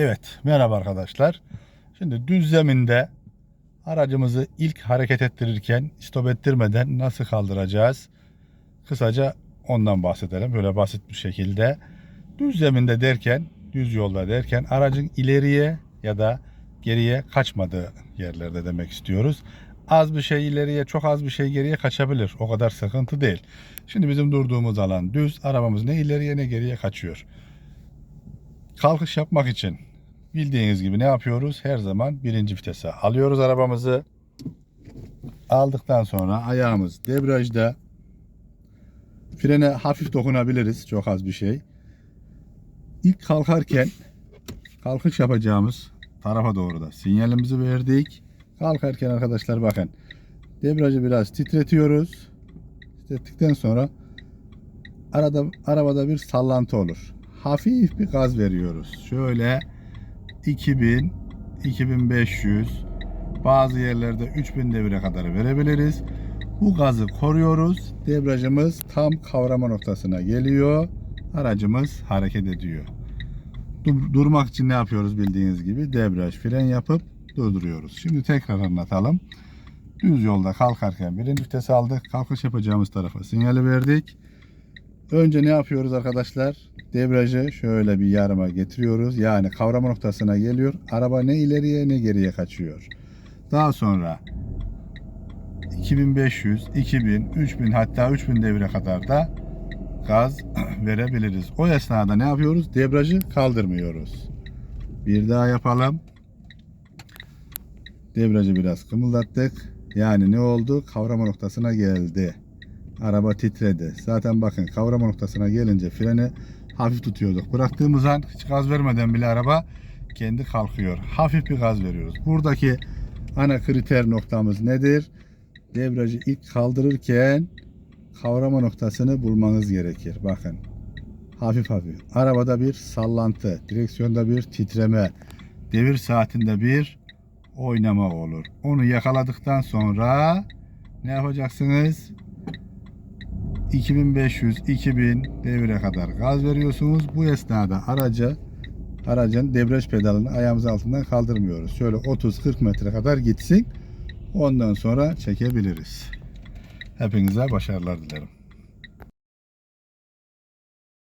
Evet, merhaba arkadaşlar. Şimdi düz zeminde aracımızı ilk hareket ettirirken stop ettirmeden nasıl kaldıracağız? Kısaca ondan bahsedelim. Böyle basit bir şekilde. Düz zeminde derken, düz yolda derken aracın ileriye ya da geriye kaçmadığı yerlerde demek istiyoruz. Az bir şey ileriye, çok az bir şey geriye kaçabilir. O kadar sıkıntı değil. Şimdi bizim durduğumuz alan düz. Arabamız ne ileriye ne geriye kaçıyor kalkış yapmak için bildiğiniz gibi ne yapıyoruz? Her zaman birinci vitese alıyoruz arabamızı. Aldıktan sonra ayağımız debriyajda. Frene hafif dokunabiliriz. Çok az bir şey. İlk kalkarken kalkış yapacağımız tarafa doğru da sinyalimizi verdik. Kalkarken arkadaşlar bakın. Debriyajı biraz titretiyoruz. Titrettikten sonra arada arabada bir sallantı olur hafif bir gaz veriyoruz. Şöyle 2000, 2500, bazı yerlerde 3000 devire kadar verebiliriz. Bu gazı koruyoruz. Debriyajımız tam kavrama noktasına geliyor. Aracımız hareket ediyor. Dur- durmak için ne yapıyoruz bildiğiniz gibi debriyaj fren yapıp durduruyoruz. Şimdi tekrar anlatalım. Düz yolda kalkarken birinci vites aldık. Kalkış yapacağımız tarafa sinyali verdik. Önce ne yapıyoruz arkadaşlar? Debriyajı şöyle bir yarıma getiriyoruz. Yani kavrama noktasına geliyor. Araba ne ileriye ne geriye kaçıyor. Daha sonra 2500, 2000, 3000 hatta 3000 devire kadar da gaz verebiliriz. O esnada ne yapıyoruz? Debriyajı kaldırmıyoruz. Bir daha yapalım. Debriyajı biraz kımıldattık. Yani ne oldu? Kavrama noktasına geldi. Araba titredi. Zaten bakın kavrama noktasına gelince freni hafif tutuyorduk. Bıraktığımız an hiç gaz vermeden bile araba kendi kalkıyor. Hafif bir gaz veriyoruz. Buradaki ana kriter noktamız nedir? Debriyajı ilk kaldırırken kavrama noktasını bulmanız gerekir. Bakın. Hafif hafif. Arabada bir sallantı, direksiyonda bir titreme, devir saatinde bir oynama olur. Onu yakaladıktan sonra ne yapacaksınız? 2500-2000 devire kadar gaz veriyorsunuz. Bu esnada araca aracın debriyaj pedalını ayağımız altından kaldırmıyoruz. Şöyle 30-40 metre kadar gitsin. Ondan sonra çekebiliriz. Hepinize başarılar dilerim.